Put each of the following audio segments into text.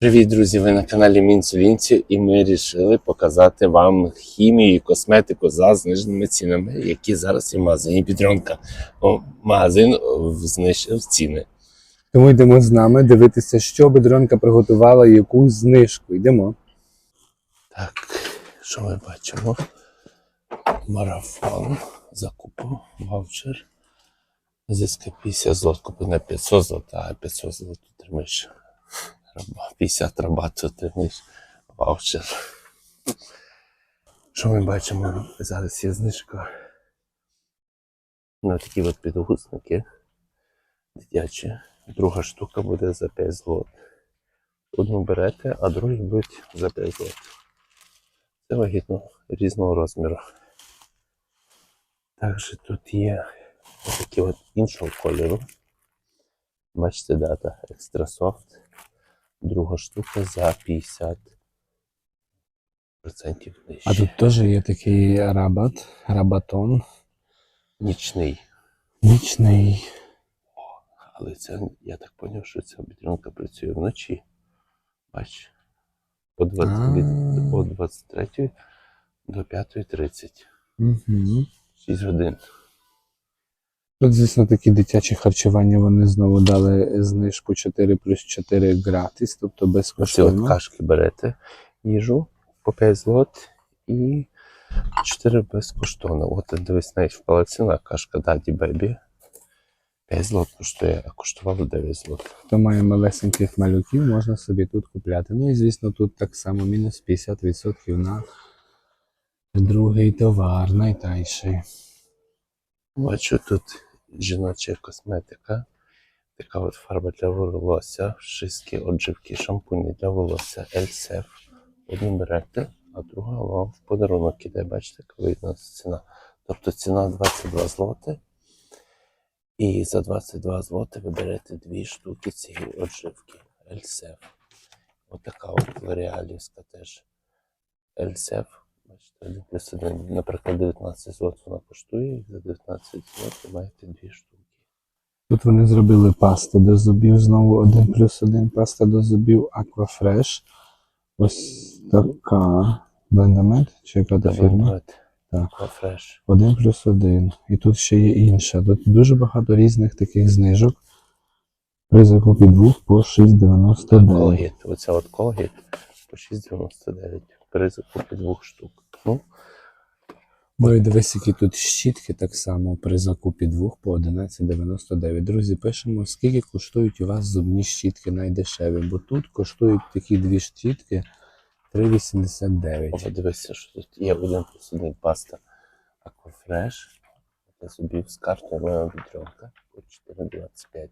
Привіт, друзі! Ви на каналі Мінцевінці, і ми вирішили показати вам хімію і косметику за зниженими цінами, які зараз є в магазині Підронка. Магазин о, знизив ціни. Тому йдемо з нами дивитися, що бедронка приготувала і яку знижку. Йдемо. Так, що ми бачимо? Марафон, закупу, ваучер. Зиска 50 злот, купив на 500 злот, а 500 злот отримаєш. Раба- 50 рабат отримаєш ваучер. Що ми бачимо? Зараз є знижка. На такі от підгузники дитячі. Друга штука буде за 5 злот. Одну берете, а другу будуть за 5 злот. Це вагітно різного розміру. Також тут є такі от іншого кольору. Бачите, дата Extra Soft. Друга штука за 50% нижче. А тут теж є такий рабат, рабатон. Нічний. Нічний. Але це, я так зрозумів, що ця бітрянка працює вночі. Бач. О 20, від, А. 23 до 5.30. Угу. 6 годин. Тут, звісно, такі дитячі харчування вони знову дали знижку 4 плюс 4 гратис, тобто Оці от кашки берете їжу по 5 злот і 4 безкоштовно. От дивись, навіть впала ціна кашка Даді Бебі. 5 злот коштує, а коштувало 9 злот. Хто має малесеньких малюків, можна собі тут купляти. Ну і звісно, тут так само мінус 50% на другий товар, найтайший. Бачу тут жіноча косметика. Така от фарба для волосся, шистки, отживки, шампуні для волосся Ельсеф. Одну берете, а друга вам в подарунок іде. Бачите, видно ціна. Тобто ціна 22 злоти. І за 22 злоти ви берете дві штуки цієї отживки Ельсеф. Отака от лореалівська теж Ельсеф. Бачите, 1 плюс 1. Наприклад, 19 злот вона коштує, і за 19 злот ви маєте дві штуки. Тут вони зробили пасти до зубів, знову 1 плюс 1 паста до зубів Aquafresh. Ось така блендамент, чи яка та фірма? Так. Aquafresh. 1 плюс 1. І тут ще є інша. Тут дуже багато різних таких знижок. При закупі двох по 6,99. Колгіт. Оця от колгіт по 6,99 при закупі двох штук. Ну, Ну і дивись, які тут щітки так само при закупі двох по 11,99. Друзі, пишемо, скільки коштують у вас зубні щітки найдешеві, бо тут коштують такі дві щітки 3,89. подивися, що тут є один один паста Aquafresh. Для зубів з картою моя відрюнка по 4,25.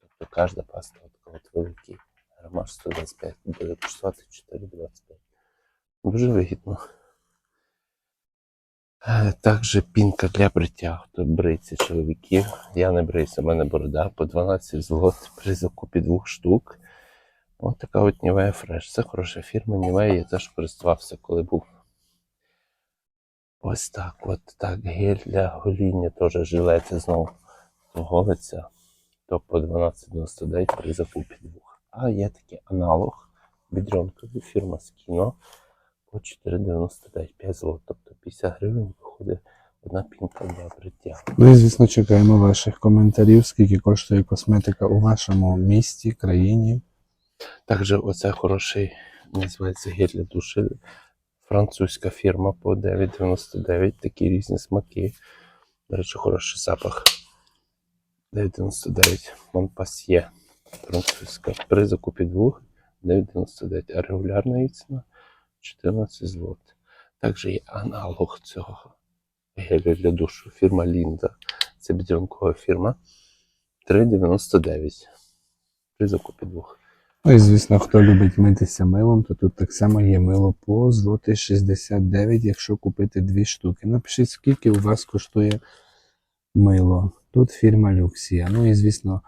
Тобто кожна паста от великий грамаж 125 буде коштувати 4,25. Дуже вигідно. Е, Також пінка для бриття. Хто бриється чоловіків. Я не бриюся, в мене борода по 12 злот при закупі двох штук. Ось така от Nivea Fresh. Це хороша фірма. Nivea я теж користувався, коли був. Ось так. От так. Гель для гоління теж жилети знову голиться. То по 12,99 при закупі двох. А є такий аналог відронковий фірма Skino по 4,99 5 злот. Тобто 50 гривень виходить одна пінка для бриття. Ну і звісно, чекаємо ваших коментарів, скільки коштує косметика у вашому місті, країні. Також оце хороший, називається гель для душі. Французька фірма по 9,99. Такі різні смаки. До речі, хороший запах. 9,99. Монпасьє. Французька. При закупі двох 9,99. А регулярна її ціна 14 злот. Також є аналог цього гелю для душу. Фірма Лінда. Це бідронкова фірма. 3,99. При закупі двох. Ну і звісно, хто любить митися милом, то тут так само є мило по злоти 69, якщо купити дві штуки. Напишіть, скільки у вас коштує мило. Тут фірма Люксія. Ну і звісно,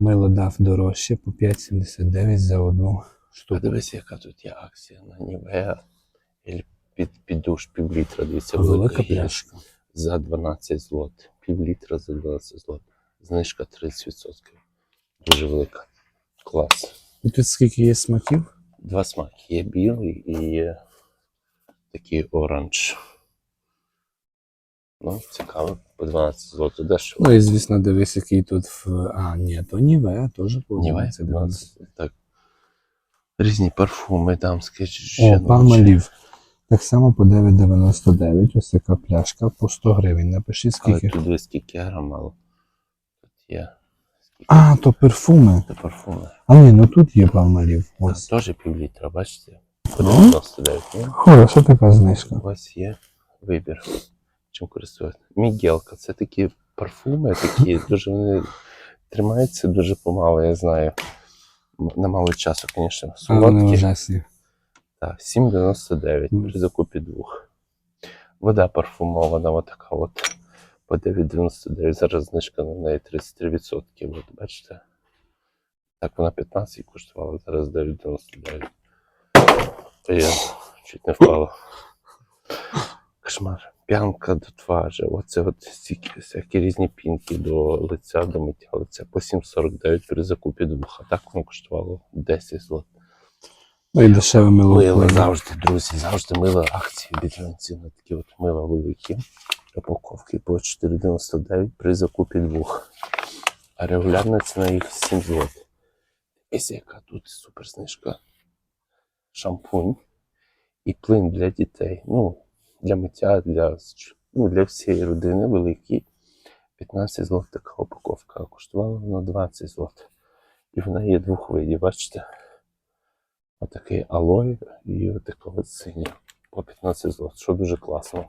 мило дав дорожче по 5,79 за одну штуку. Подивись, яка тут є акція на Нівеа. Під, під душ пів літра. Дивіться, Велика пляшка. за 12 злот. Пів літра за 12 злот. Знижка 30%. Дуже велика. Клас. І тут скільки є смаків? Два смаки. Є білий і є такий оранж. Ну, цікаво, по 12 злотих дешево. Ну і звісно, дивись, який тут в. А, ні, то Ніве теж по Нівай, 11, 12. Так. Різні парфуми, дамські, О, жіночі. Палмалів. Так само по 9,99. Ось така пляшка по 100 гривень. Напиши Але тут дивись, скільки грам мало. Тут є. Скільки А, то перфуми. це парфуми. А ні, ну тут є палмалів. А, Ось. теж пів літра, бачите? По Ну. 99, ні? Хороша така знижка. У вас є вибір, чим користуватися. Мігелка це такі парфуми, такі дуже вони тримаються дуже помало, я знаю. На мало часу, звісно. Солодкі. ужасні. Так, 7,99 Мгм. при закупі двох. Вода парфумована, отака от. По 9,99. Зараз знижка на неї 33%. От бачите? Так вона 15 коштувала, зараз 9,99. Я чуть не впала. Кошмар. П'янка до тважа. Оце от стільки, всякі різні пінки до лиця, до миття лиця. По 7,49 при закупі двох. А так воно коштувало 10 злот. Ну і дешеве мило. Мило завжди, друзі, завжди мило акції від на такі от мила великі. Упаковки по 4,99 при закупі двох. А регулярна ціна їх 7 злот. Ось яка тут супер знижка. Шампунь і плин для дітей. Ну, для миття, для, ну, для всієї родини великий. 15 злот така упаковка. Коштувала вона 20 злот. І вона є двох видів, бачите? Отакий алой і отака от синя. По 15 злот, що дуже класно.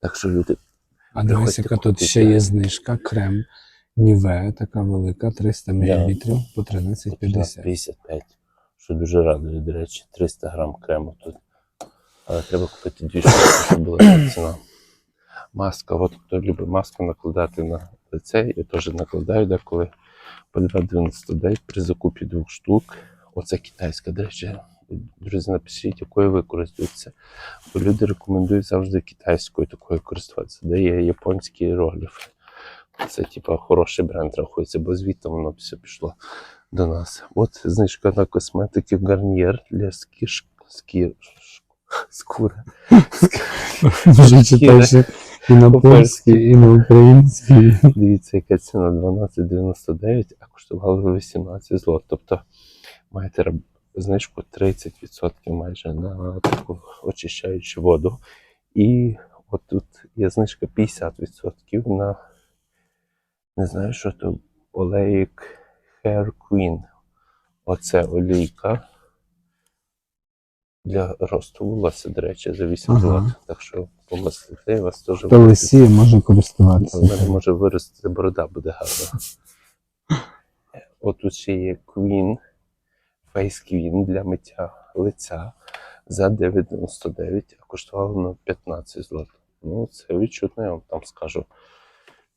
Так що люди, А дивись, яка тут ще є знижка. Крем Ніве, така велика, 300 мл по 13,50. 55, що дуже радує, до речі, 300 грам крему тут. Але треба купити штуки, щоб була ціна. Маска, от хто любить маску накладати на лице, я теж накладаю деколи по 2,99 при закупі двох штук. Оце китайська, до речі. Друзі, напишіть, якою ви користуєтеся. Бо люди рекомендують завжди китайською такою користуватися, де є японські іерогліфи. Це типа хороший бренд рахується, бо звідти воно все пішло до нас. От знижка на косметики Garnier для скіш... скір... скури. Вже читаєш і на польській, і на українській. Дивіться, яка ціна 12,99, а коштувало 18 злот. Тобто маєте знижку 30% майже на таку очищаючу воду. І от тут є знижка 50% на не знаю, що то олейк Hair Queen. Оце олійка для росту волосся, до речі, за 8 Ага. злот. Так що помислите, у вас теж Хто лисіє, може у мене може вирости борода буде гарна. От тут ще є Queen, Face Queen для миття лиця за 9,99, а коштувало на 15 злот. Ну, це відчутно, я вам там скажу.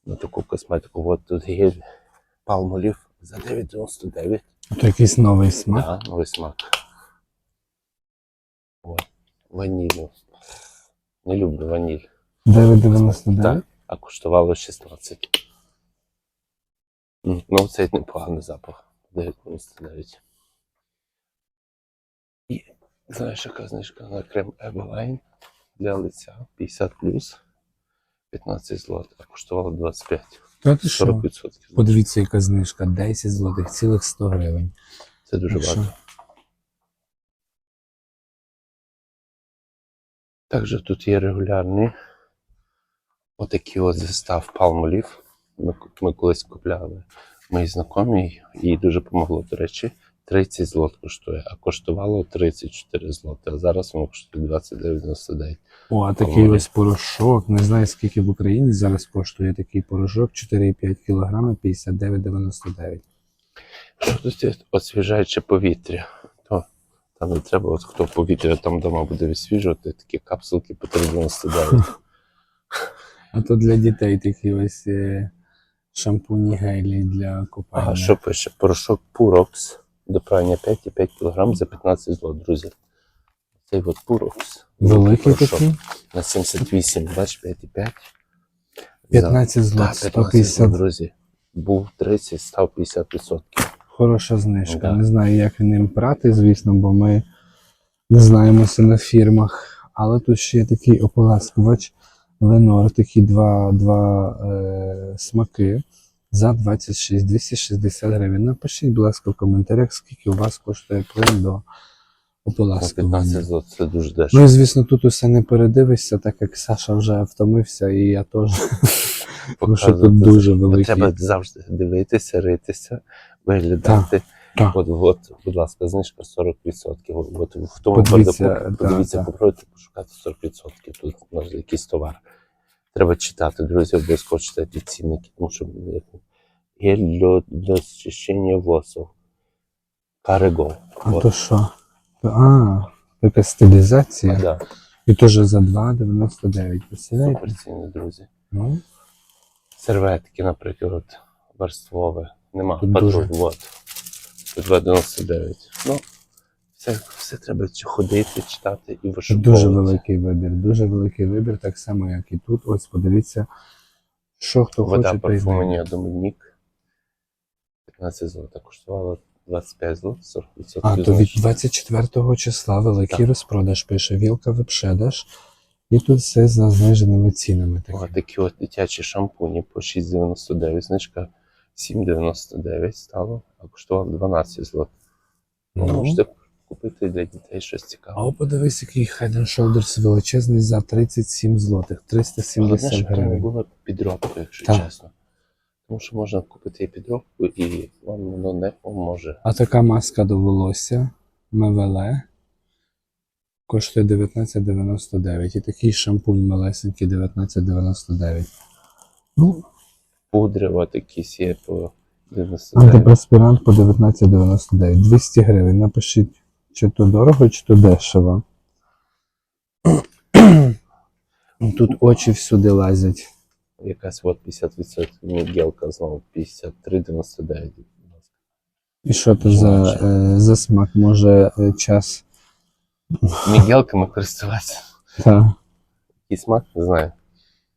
На таку косметику. От тут гель Palmolive за 9,99. То якийсь новий смак. Да, новий смак. От, ваніль. Не люблю ваніль. 9,99. Так, а коштувало 16. Ну, це непоганий запах. 9,99. І знаєш, яка знижка на крем Eveline для лиця 50 15 злот, а коштувало 25. Та ти що? 40%. Подивіться, яка знижка. 10 злотих, цілих 100 гривень. Це дуже багато. Також тут є регулярний отакий от застав Palmolive. Ми, ми колись купляли мої знайомі, їй дуже помогло, до речі. 30 злот коштує, а коштувало 34 злоти, а зараз воно коштує 29,99. О, а такий Палмолів. ось порошок. Не знаю, скільки в Україні зараз коштує такий порошок 4,5 кг 59,99. Що тут є освіжаюче повітря? Там не треба, от хто повітря там вдома буде висвіжувати, такі капсулки по 3,99. А то для дітей такі ось е, шампуні гелі для купання. Ага, що пише? Порошок Purox до прання 5,5 кг за 15 злот, друзі. Цей от Purox. Великий порошок такий? На 78, бач, 5,5. 15 злот, 15 злот, 150. друзі. Був 30, став 50%. Хороша знижка. Да. Не знаю, як ним прати, звісно, бо ми не знаємося на фірмах. Але тут ще є такий ополаскувач Ленор, такі два, два е, смаки за 26 260 гривень. Напишіть, будь ласка, в коментарях, скільки у вас коштує плин до ополаскування. 15 злот це дуже Ну і звісно, тут усе не передивишся, так як Саша вже втомився, і я теж. Тому що тут дуже великий. Треба завжди дивитися, ритися, виглядати. так. От, от, будь ласка, знижка 40%. От в тому Подивіться, да, подивіться, да. попробуйте пошукати 40% тут може якийсь товар. Треба читати, друзі, обов'язково читайте цінники, тому що гель для, для зчищення волосів. Карего. А От. то що? А, така стилізація. Да, І теж за 2,99. Представляєте? супер ціни, друзі. Ну, Серветки, наприклад, верствове. Нема Тут патруль, дуже. от. Тут 2,99. Ну, все, все треба ходити, читати і це вишуковувати. дуже великий вибір. Дуже великий вибір, так само, як і тут. Ось подивіться, що хто Вода хоче, знайде. парфумонія Домінік. 15 злота коштувала 25 злот, 40% А, то від 24 числа великий Так. розпродаж пише Вілка випшедаш. І тут все за зниженими цінами. О, Такі. такі от дитячі шампуні по 6,99, знижка 7,99 стало, а коштував 12 злот. Ну, Ну. можете купити для дітей щось А цікаве. о, подивись, який Head and Shoulders величезний за 37 злотих, 370 щоб там гривень. була підробка, якщо Так. чесно. Тому що можна купити і підробку, і вам воно не поможе. А така маска до волосся Мевеле коштує 19,99. І такий шампунь малесенький 19,99. Ну, Пудри, от якісь є по 99. антипреспірант по 19,99. 200 гривень. Напишіть, чи то дорого, чи то дешево. Тут очі всюди лазять. Якась от 50% мігелка знову 53,99. будь ласка. І що то за, е, за смак? Може е, час. Мігелками користуватися. Та. Який смак? Не знаю.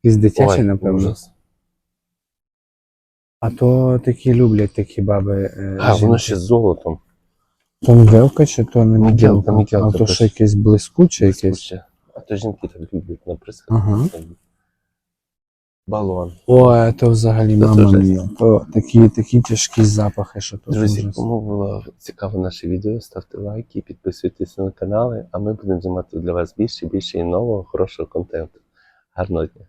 Якийсь дитячий, Ой, напевно. ужас. А то такі люблять такі баби. е, А, воно жінки. ще з золотом. То мігелка чи то не Мігелка, мігелка? мігелка А то ще якесь блискуче якесь. А то жінки так люблять наприскати. Ага. Балон. Ой, то взагалі Це мама мія. То такі, такі тяжкі запахи, що то Друзі, ужас. кому було цікаве наше відео, ставте лайки, підписуйтесь на канали, а ми будемо знімати для вас більше і більше і нового хорошого контенту. Гарного дня!